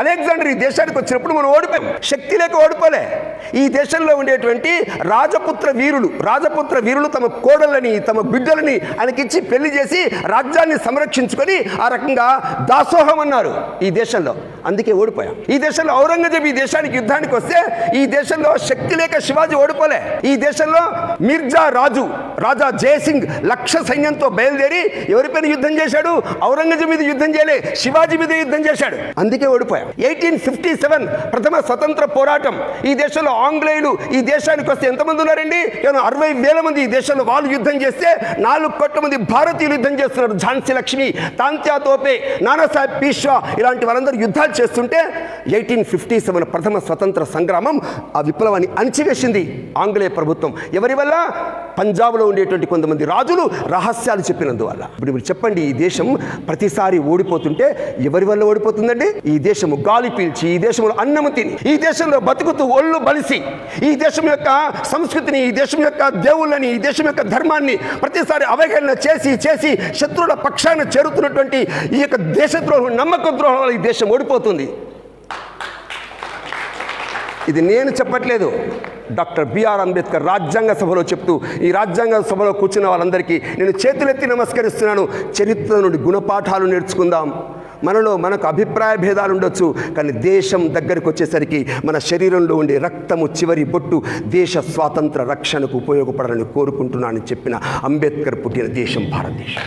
Alexander ఈ దేశానికి వచ్చినప్పుడు మనం ఓడిపోయాం శక్తి లేక ఓడిపోలే. ఈ దేశంలో ఉండేటువంటి రాజపుత్ర వీరులు రాజపుత్ర వీరులు తమ కోడళ్ళని తమ బిడ్డలని ఆయనకిచ్చి పెళ్ళి చేసి రాజ్యాన్ని సంరక్షించుకొని ఆ రకంగా దాసోహం అన్నారు ఈ దేశంలో. అందుకే ఓడిపోయాం. ఈ దేశంలో ఔరంగజేబు ఈ దేశానికి యుద్ధానికి వస్తే ఈ దేశంలో శక్తి లేక శివాజీ ఓడిపోలే. ఈ దేశంలో మిర్జా రాజు రాజా జయసింగ్ లక్ష సైన్యంతో బయలుదేరి ఎవరిపైన యుద్ధం చేశాడు? ఔరంగజేబు మీద యుద్ధం చేయలే శివాజీ మీద యుద్ధం చేశాడు. అందుకే ఓడిపోయాం. ఎయిటీన్ ఫిఫ్టీ సెవెన్ ప్రథమ స్వతంత్ర పోరాటం. ఈ దేశంలో ఆంగ్లేయులు ఈ దేశానికి వస్తే ఎంతమంది ఉన్నారండి? అరవై వేల మంది ఈ దేశంలో వాళ్ళు యుద్ధం చేస్తే నాలుగు కోట్ల మంది భారతీయులు యుద్ధం చేస్తున్నారు. ఝాన్సీ లక్ష్మి తాంత్యా తోపే నానాసాహెబ్ పీష్వా ఇలాంటి వాళ్ళందరూ యుద్ధాలు చేస్తుంటే ఎయిటీన్ ఫిఫ్టీ సెవెన్ ప్రథమ స్వతంత్ర సంగ్రామం ఆ విప్లవాన్ని అణచివేసింది ఆంగ్లేయ ప్రభుత్వం. ఎవరి వల్ల? పంజాబ్లో ఉండేటువంటి కొంతమంది రాజులు రహస్యాలు చెప్పినందువల్ల. ఇప్పుడు మీరు చెప్పండి ఈ దేశం ప్రతిసారి ఓడిపోతుంటే ఎవరి వల్ల ఓడిపోతుందండి? ఈ దేశము గాలి పీల్చి ఈ దేశంలో అన్నము తిని ఈ దేశంలో బతుకుతూ ఒళ్ళు బలిసి ఈ దేశం యొక్క సంస్కృతిని ఈ దేశం యొక్క దేవుళ్ళని ఈ దేశం యొక్క ధర్మాన్ని ప్రతిసారి అవహేళన చేసి చేసి శత్రువుల పక్షాన చేరుతున్నటువంటి ఈ యొక్క దేశద్రోహం నమ్మక ద్రోహం వల్ల ఈ దేశం ఓడిపోతుంది. ఇది నేను చెప్పట్లేదు. డాక్టర్ బిఆర్ అంబేద్కర్ రాజ్యాంగ సభలో చెప్తూ ఈ రాజ్యాంగ సభలో కూర్చున్న వాళ్ళందరికీ నేను చేతులెత్తి నమస్కరిస్తున్నాను. చరిత్ర నుండి గుణపాఠాలు నేర్చుకుందాం. మనలో మనకు అభిప్రాయ భేదాలు ఉండొచ్చు కానీ దేశం దగ్గరికి వచ్చేసరికి మన శరీరంలో ఉండే రక్తము చివరి బొట్టు దేశ స్వాతంత్ర రక్షణకు ఉపయోగపడాలని కోరుకుంటున్నానని చెప్పిన అంబేద్కర్ పుట్టిన దేశం భారతదేశం.